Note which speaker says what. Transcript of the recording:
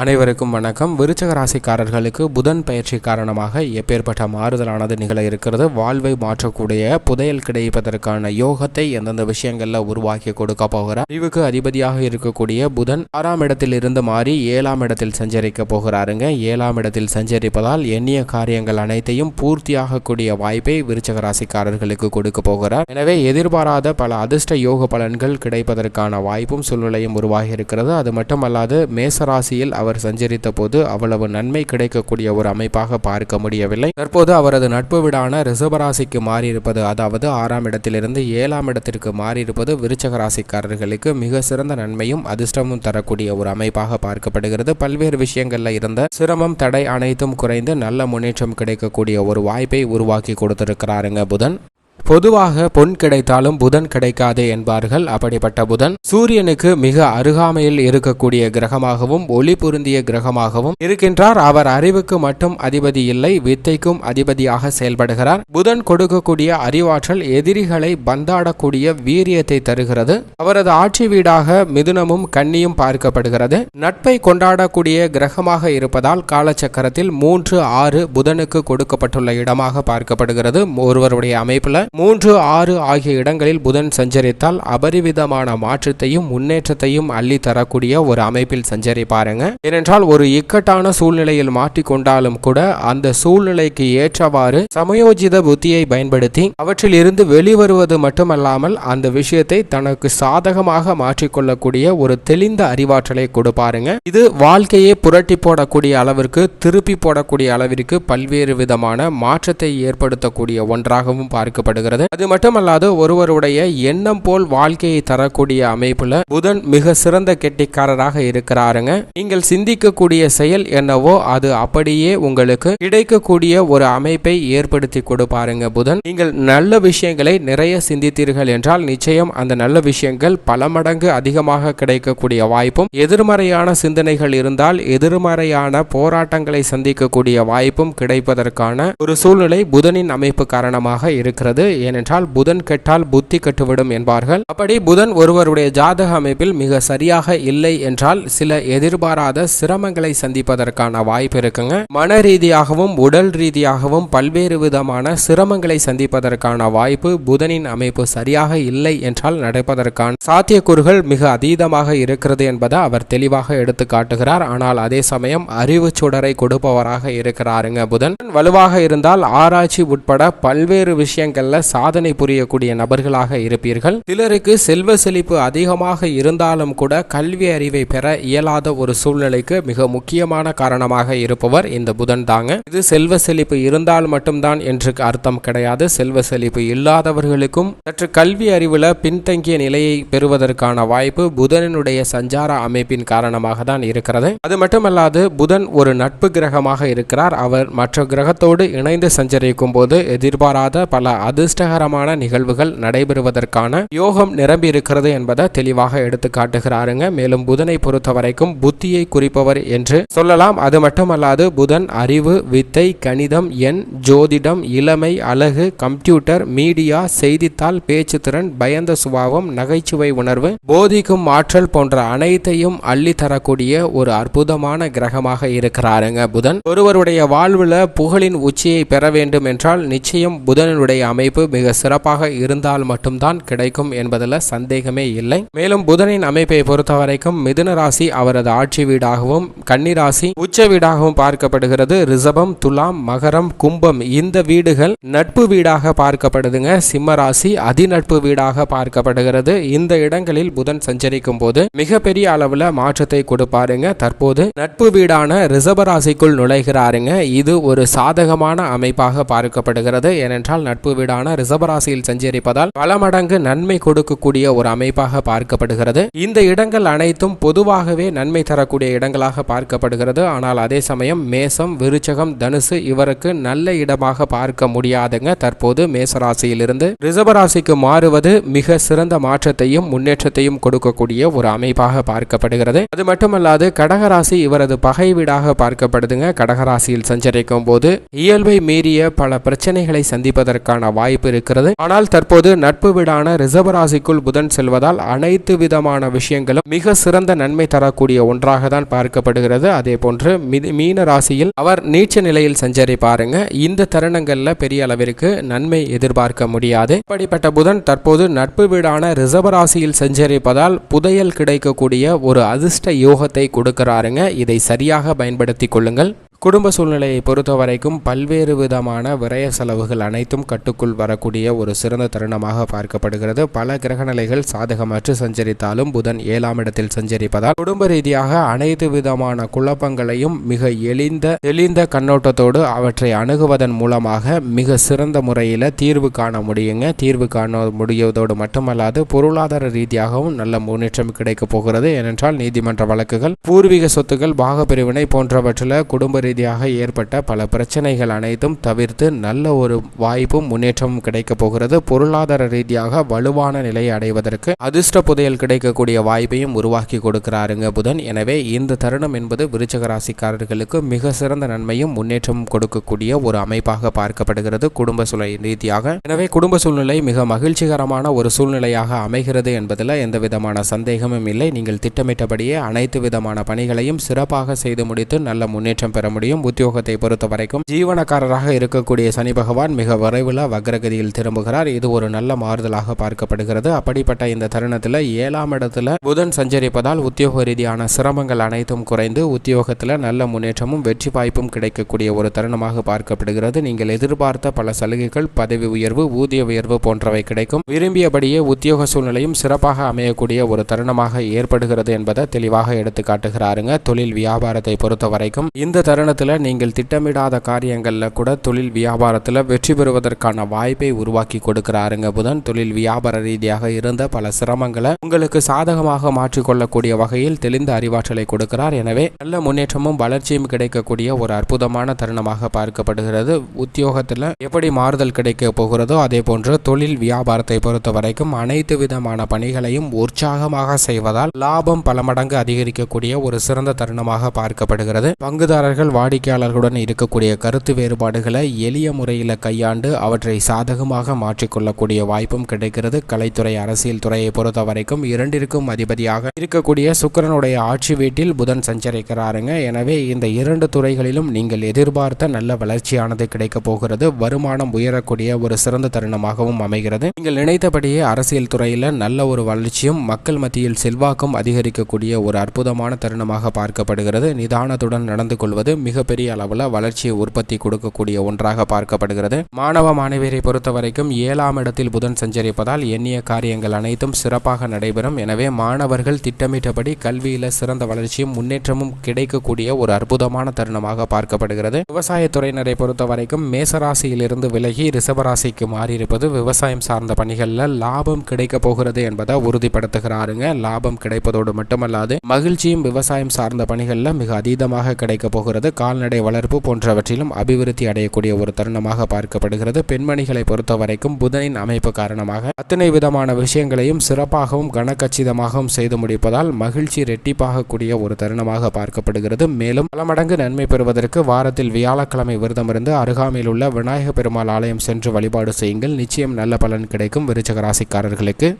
Speaker 1: அனைவருக்கும் வணக்கம். விருச்சக ராசிக்காரர்களுக்கு புதன் பயிற்சி காரணமாக எப்பேற்பட்ட மாறுதலானது நிகழ இருக்கிறது. வாழ்வை மாற்றக்கூடிய புதையல் கிடைப்பதற்கான யோகத்தை எந்தெந்த விஷயங்கள்ல உருவாக்கி கொடுக்க போகிறார்? அறிவுக்கு அதிபதியாக இருக்கக்கூடிய புதன் ஆறாம் இடத்தில் இருந்து மாறி ஏழாம் இடத்தில் சஞ்சரிக்க போகிறாருங்க. ஏழாம் இடத்தில் சஞ்சரிப்பதால் எண்ணிய காரியங்கள் அனைத்தையும் பூர்த்தியாகக்கூடிய வாய்ப்பை விருச்சக ராசிக்காரர்களுக்கு கொடுக்க போகிறார். எனவே எதிர்பாராத பல அதிர்ஷ்ட யோக பலன்கள் கிடைப்பதற்கான வாய்ப்பும் சூழ்நிலையும் உருவாகி இருக்கிறது. அது மட்டுமல்லாது மேசராசியில் அவர் சஞ்சரித்த போது அவ்வளவு நன்மை கிடைக்கக்கூடிய ஒரு அமைப்பாக பார்க்க முடியவில்லை. தற்போது அவரது நட்பு வீடான ரிசபராசிக்கு மாறியிருப்பது அதாவது ஆறாம் இடத்திலிருந்து ஏழாம் இடத்திற்கு மாறியிருப்பது விருச்சக ராசிக்காரர்களுக்கு மிக சிறந்த நன்மையும் அதிர்ஷ்டமும் தரக்கூடிய ஒரு அமைப்பாக பார்க்கப்படுகிறது. பல்வேறு விஷயங்கள்ல இருந்த சிரமம் தடை அனைத்தும் குறைந்து நல்ல முன்னேற்றம் கிடைக்கக்கூடிய ஒரு வாய்ப்பை உருவாக்கி கொடுத்திருக்கிறாருங்க புதன். பொதுவாக பொன் கிடைத்தாலும் புதன் கிடைக்காது என்பார்கள். அப்படிப்பட்ட புதன் சூரியனுக்கு மிக அருகாமையில் இருக்கக்கூடிய கிரகமாகவும் ஒளி பொருந்திய கிரகமாகவும் இருக்கின்றார். அவர் அறிவுக்கு மட்டும் அதிபதி இல்லை வித்தைக்கும் அதிபதியாக செயல்படுகிறார். புதன் கொடுக்கக்கூடிய அறிவாற்றல் எதிரிகளை பந்தாடக்கூடிய வீரியத்தை தருகிறது. அவரது ஆட்சி வீடாக மிதுனமும் கன்னியும் பார்க்கப்படுகிறது. நட்பை கொண்டாடக்கூடிய கிரகமாக இருப்பதால் காலச்சக்கரத்தில் மூன்று ஆறு புதனுக்கு கொடுக்கப்பட்டுள்ள இடமாக பார்க்கப்படுகிறது. ஒருவருடைய அமைப்புல மூன்று ஆறு ஆகிய இடங்களில் புதன் சஞ்சரித்தால் அபரிவிதமான மாற்றத்தையும் முன்னேற்றத்தையும் அள்ளி தரக்கூடிய ஒரு அமைப்பில் சஞ்சரி பாருங்க ஏனென்றால் ஒரு இக்கட்டான சூழ்நிலையில் மாட்டிக்கொண்டாலும் கூட அந்த சூழ்நிலைக்கு ஏற்றவாறு சமயோஜித புத்தியை பயன்படுத்தி அவற்றில் இருந்து வெளிவருவது மட்டுமல்லாமல் அந்த விஷயத்தை தனக்கு சாதகமாக மாற்றிக்கொள்ளக்கூடிய ஒரு தெளிந்த அறிவாற்றலை கொடுப்பாருங்க. இது வாழ்க்கையை புரட்டி போடக்கூடிய அளவிற்கு திருப்பி போடக்கூடிய அளவிற்கு பல்வேறு விதமான மாற்றத்தை ஏற்படுத்தக்கூடிய ஒன்றாகவும் காணப்படுகிறது. அது மட்டுமல்லாது ஒருவருடைய எண்ணம் போல் வாழ்க்கையை தரக்கூடிய அமைப்புல புதன் மிக சிறந்த கெட்டிக்காரராக இருக்கிறாருங்க. நீங்கள் சிந்திக்கக்கூடிய செயல் என்னவோ அது அப்படியே உங்களுக்கு கிடைக்கக்கூடிய ஒரு அமைப்பை ஏற்படுத்தி கொடுப்பாருங்க புதன். நீங்கள் நல்ல விஷயங்களை நிறைய சிந்தித்தீர்கள் என்றால் நிச்சயம் அந்த நல்ல விஷயங்கள் பல மடங்கு அதிகமாக கிடைக்கக்கூடிய வாய்ப்பும் எதிர்மறையான சிந்தனைகள் இருந்தால் எதிர்மறையான போராட்டங்களை சந்திக்கக்கூடிய வாய்ப்பும் கிடைப்பதற்கான ஒரு சூழ்நிலை புதனின் அமைப்பு காரணமாக இருக்கிறது. ஏனென்றால் புதன் கெட்டால் புத்தி கெட்டுவிடும் என்பார்கள். அப்படி புதன் ஒருவருடைய ஜாதக அமைப்பில் மிக சரியாக இல்லை என்றால் சில எதிர்பாராத சிரமங்களை சந்திப்பதற்கான வாய்ப்பு இருக்குங்க. மன ரீதியாகவும் உடல் ரீதியாகவும் பல்வேறு விதமான சிரமங்களை சந்திப்பதற்கான வாய்ப்பு புதனின் அமைப்பு சரியாக இல்லை என்றால் நடப்பதற்கான சாத்தியக்கூறுகள் மிக அதீதமாக இருக்கிறது என்பதை அவர் தெளிவாக எடுத்து காட்டுகிறார். ஆனால் அதே சமயம் அறிவு சுடரை கொடுப்பவராக இருக்கிறாருங்க புதன். வலுவாக இருந்தால் ஆராய்ச்சி உட்பட பல்வேறு விஷயங்கள்ல சாதனை புரியக்கூடிய நபர்களாக இருப்பீர்கள். சிலருக்கு செல்வ செழிப்பு அதிகமாக இருந்தாலும் கூட கல்வி அறிவை பெற இயலாத ஒரு சூழ்நிலைக்கு மிக முக்கியமான காரணமாக இருப்பவர் இந்த புதன் தாங்க. இது செல்வ செழிப்பு இருந்தால் மட்டும்தான் என்று அர்த்தம் கிடையாது. செல்வ செழிப்பு இல்லாதவர்களுக்கும் சற்று கல்வி அறிவுல பின்தங்கிய நிலையை பெறுவதற்கான வாய்ப்பு புதனினுடைய சஞ்சார அமைப்பின் காரணமாக தான் இருக்கிறது. அது மட்டுமல்லாது புதன் ஒரு நட்பு கிரகமாக இருக்கிறார். அவர் மற்ற கிரகத்தோடு இணைந்து சஞ்சரிக்கும் போது எதிர்பாராத பல அது அதிர்ஷ்டகரமான நிகழ்வுகள் நடைபெறுவதற்கான யோகம் நிரம்பி இருக்கிறது என்பதை தெளிவாக எடுத்து காட்டுகிறாருங்க. மேலும் புதனை பொறுத்த வரைக்கும் புத்தியை குறிப்பவர் என்று சொல்லலாம். அது மட்டுமல்லாது புதன் அறிவு வித்தை கணிதம் எண் ஜோதிடம் இளமை அழகு கம்ப்யூட்டர் மீடியா செய்தித்தாள் பேச்சு திறன் பயந்த சுபாவம் நகைச்சுவை உணர்வு போதிக்கும் ஆற்றல் போன்ற அனைத்தையும் அள்ளி தரக்கூடிய ஒரு அற்புதமான கிரகமாக இருக்கிறாருங்க புதன். ஒருவருடைய வாழ்வுல புகழின் உச்சியை பெற வேண்டும் என்றால் நிச்சயம் புதனுடைய அமைப்பு மிக சிறப்பாக இருந்தால் மட்டும்தான் கிடைக்கும் என்பதில் சந்தேகமே இல்லை. மேலும் புதனின் அமைப்பை பொறுத்தவரைக்கும் மிதுன ராசி அவரது ஆட்சி வீடாகவும் கன்னிராசி உச்ச வீடாகவும் பார்க்கப்படுகிறது. ரிஷபம் துலாம் மகரம் கும்பம் இந்த வீடுகள் நட்பு வீடாக பார்க்கப்படுதுங்க. சிம்ம ராசி அதிநட்பு வீடாக பார்க்கப்படுகிறது. இந்த இடங்களில் புதன் சஞ்சரிக்கும் போது மிகப்பெரிய அளவுல மாற்றத்தை கொடுப்பாருங்க. தற்போது நட்பு வீடான ரிஷப ராசிக்குள் நுழைகிறாருங்க. இது ஒரு சாதகமான அமைப்பாக பார்க்கப்படுகிறது. ஏனென்றால் நட்பு வீடான ரிஷபராசியில் சஞ்சரிப்பதால் பல மடங்கு நன்மை கொடுக்கக்கூடிய ஒரு அமைப்பாக பார்க்கப்படுகிறது. இந்த இடங்கள் அனைத்தும் பொதுவாகவே நன்மை தரக்கூடிய இடங்களாக பார்க்கப்படுகிறது. ஆனால் அதே சமயம் மேசம் விருச்சகம் தனுசு இவருக்கு நல்ல இடமாக பார்க்க முடியாதுங்க. தற்போது மேசராசியிலிருந்து ரிசபராசிக்கு மாறுவது மிக சிறந்த மாற்றத்தையும் முன்னேற்றத்தையும் கொடுக்கக்கூடிய ஒரு அமைப்பாக பார்க்கப்படுகிறது. அது மட்டுமல்லாது கடகராசி இவரது பகை வீடாக பார்க்கப்படுதுங்க. கடகராசியில் சஞ்சரிக்கும் போது இயல்பை மீறிய பல பிரச்சனைகளை சந்திப்பதற்கான வாய்ப்பு வாய்ப்பு இருக்கிறது. ஆனால் தற்போது நட்பு வீடான ரிசர்வராசிக்குள் புதன் செல்வதால் அனைத்து விதமான விஷயங்களும் மிக சிறந்த நன்மை தரக்கூடிய ஒன்றாக தான் பார்க்கப்படுகிறது. அதே போன்று மிதி- மீன ராசியில் அவர் நீச்ச நிலையில் சஞ்சரி பாருங்க. இந்த தருணங்கள்ல பெரிய அளவிற்கு நன்மை எதிர்பார்க்க முடியாது. இப்படிப்பட்ட புதன் தற்போது நட்பு வீடான ரிசர்வராசியில் சஞ்சரிப்பதால் புதையல் கிடைக்கக்கூடிய ஒரு அதிர்ஷ்ட யோகத்தை கொடுக்கிறாருங்க. இதை சரியாக பயன்படுத்திக் கொள்ளுங்கள். குடும்ப சூழ்நிலையை பொறுத்த வரைக்கும் பல்வேறு விதமான விரய செலவுகள் அனைத்தும் கட்டுக்குள் வரக்கூடிய ஒரு சிறந்த தருணமாக பார்க்கப்படுகிறது. பல கிரகநிலைகள் சாதகமற்று சஞ்சரித்தாலும் புதன் ஏழாம் இடத்தில் சஞ்சரிப்பதால் குடும்ப ரீதியாக அனைத்து விதமான குழப்பங்களையும் மிக எளிந்த தெளிந்த கண்ணோட்டத்தோடு அவற்றை அணுகுவதன் மூலமாக மிக சிறந்த முறையில் தீர்வு காண முடியுங்க. தீர்வு காண முடிவதோடு மட்டுமல்லாது பொருளாதார ரீதியாகவும் நல்ல முன்னேற்றம் கிடைக்கப் போகிறது. ஏனென்றால் நீதிமன்ற வழக்குகள் பூர்வீக சொத்துக்கள் பாகப்பிரிவினை போன்றவற்றில் குடும்ப ரீதியாக ஏற்பட்ட பல பிரச்சனைகள் அனைத்தும் தவிர்த்து நல்ல ஒரு வாய்ப்பும் முன்னேற்றமும் கிடைக்கப் போகிறது. பொருளாதார ரீதியாக வலுவான நிலையை அடைவதற்கு அதிர்ஷ்ட புதையல் கிடைக்கக்கூடிய வாய்ப்பையும் உருவாக்கி கொடுக்கிறாருங்க புதன். எனவே இந்த தருணம் என்பது விருச்சக ராசிக்காரர்களுக்கு மிக சிறந்த நன்மையும் முன்னேற்றமும் கொடுக்கக்கூடிய ஒரு அமைப்பாக பார்க்கப்படுகிறது. குடும்ப சூழல் ரீதியாக. எனவே குடும்ப சூழ்நிலை மிக மகிழ்ச்சிகரமான ஒரு சூழ்நிலையாக அமைகிறது என்பதில் எந்த விதமான சந்தேகமும் இல்லை. நீங்கள் திட்டமிட்டபடியே அனைத்து விதமான பணிகளையும் சிறப்பாக செய்து முடித்து நல்ல முன்னேற்றம் பெற முடியும். உத்தியோகத்தை பொறுத்த வரைக்கும் ஜீவனக்காரராக இருக்கக்கூடிய சனி பகவான் மிக விரைவில் வக்ரகதியில் திரும்புகிறார். இது ஒரு நல்ல மாறுதலாக பார்க்கப்படுகிறது. அப்படிப்பட்ட இந்த தருணத்தில் ஏழாம் இடத்துல புதன் சஞ்சரிப்பதால் உத்தியோக ரீதியான சிரமங்கள் அனைத்தும் குறைந்து உத்தியோகத்தில் நல்ல முன்னேற்றமும் வெற்றி வாய்ப்பும் கிடைக்கக்கூடிய ஒரு தருணமாக பார்க்கப்படுகிறது. நீங்கள் எதிர்பார்த்த பல சலுகைகள் பதவி உயர்வு ஊதிய உயர்வு போன்றவை கிடைக்கும். விரும்பியபடியே உத்தியோக சூழ்நிலையும் சிறப்பாக அமையக்கூடிய ஒரு தருணமாக ஏற்படுகிறது என்பதை தெளிவாக எடுத்து காட்டுகிறாருங்க தொழில் வியாபாரத்தை பொறுத்த வரைக்கும் இந்த தருணத்தில் நீங்கள் திட்டமிடாத காரியங்களில் கூட தொழில் வியாபாரத்தில் வெற்றி பெறுவதற்கான வாய்ப்பை உருவாக்கி கொடுக்கிறாருங்க புதன். தொழில் வியாபார ரீதியாக இருந்த பல சிரமங்களை உங்களுக்கு சாதகமாக மாற்றிக்கொள்ளக்கூடிய வகையில் தெளிந்த அறிவாற்றலை கொடுக்கிறார். எனவே நல்ல முன்னேற்றமும் வளர்ச்சியும் கிடைக்கக்கூடிய ஒரு அற்புதமான தருணமாக பார்க்கப்படுகிறது. உத்தியோகத்தில் எப்படி மாறுதல் கிடைக்க போகிறதோ அதே போன்று தொழில் வியாபாரத்தை பொறுத்த வரைக்கும் அனைத்து விதமான பணிகளையும் உற்சாகமாக செய்வதால் லாபம் பல மடங்கு அதிகரிக்கக்கூடிய ஒரு சிறந்த தருணமாக பார்க்கப்படுகிறது. பங்குதாரர்கள் வாடிக்கையாளர்களுடன் இருக்கக்கூடிய கருத்து வேறுபாடுகளை எளிய முறையில் கையாண்டு அவற்றை சாதகமாக மாற்றிக்கொள்ளக்கூடிய வாய்ப்பும் கிடைக்கிறது. கலைத்துறை அரசியல் துறையை பொறுத்த வரைக்கும் இரண்டிற்கும் அதிபதியாக இருக்கக்கூடிய சுக்கிரனுடைய ஆட்சி வீட்டில் புதன் சஞ்சரிக்கிறாருங்க. எனவே இந்த இரண்டு துறைகளிலும் நீங்கள் எதிர்பார்த்த நல்ல வளர்ச்சியானது கிடைக்கப் போகிறது. வருமானம் உயரக்கூடிய ஒரு சிறந்த தருணமாகவும் அமைகிறது. நீங்கள் நினைத்தபடியே அரசியல் துறையில் நல்ல ஒரு வளர்ச்சியும் மக்கள் மத்தியில் செல்வாக்கும் அதிகரிக்கக்கூடிய ஒரு அற்புதமான தருணமாக பார்க்கப்படுகிறது. நிதானத்துடன் நடந்து கொள்வது மிகப்பெரிய அளவில் வளர்ச்சியை உற்பத்தி கொடுக்கக்கூடிய ஒன்றாக பார்க்கப்படுகிறது. மாணவ மாணவியரை பொறுத்த வரைக்கும் ஏழாம் இடத்தில் புதன் சஞ்சரிப்பதால் எண்ணிய காரியங்கள் அனைத்தும் சிறப்பாக நடைபெறும். எனவே மாணவர்கள் திட்டமிட்டபடி கல்வியில் சிறந்த வளர்ச்சியும் முன்னேற்றமும் கிடைக்கக்கூடிய ஒரு அற்புதமான தருணமாக பார்க்கப்படுகிறது. விவசாயத்துறையினரை பொறுத்த வரைக்கும் மேசராசியிலிருந்து விலகி ரிஷபராசிக்கு மாறியிருப்பது விவசாயம் சார்ந்த பணிகளில் லாபம் கிடைக்க போகிறது என்பதை உறுதிப்படுத்துகிறாருங்க. லாபம் கிடைப்பதோடு மட்டுமல்லாது மகிழ்ச்சியும் விவசாயம் சார்ந்த பணிகளில் மிக அதீதமாக கிடைக்க போகிறது. கால்நடை வளர்ப்பு போன்றவற்றிலும் அபிவிருத்தி அடையக்கூடிய ஒரு தருணமாக பார்க்கப்படுகிறது. பெண்மணிகளை பொறுத்த வரைக்கும் புதனின் அமைப்பு காரணமாக அத்தனை விதமான விஷயங்களையும் சிறப்பாகவும் கனக்கச்சிதமாகவும் செய்து முடிப்பதால் மகிழ்ச்சி ரெட்டிப்பாகக்கூடிய ஒரு தருணமாக பார்க்கப்படுகிறது. மேலும் பல மடங்கு நன்மை பெறுவதற்கு வாரத்தில் வியாழக்கிழமை விரதமிருந்து அருகாமையில் உள்ள விநாயக பெருமாள் ஆலயம் சென்று வழிபாடு செய்யுங்கள். நிச்சயம் நல்ல பலன் கிடைக்கும் விருச்சக ராசிக்காரர்களுக்கு.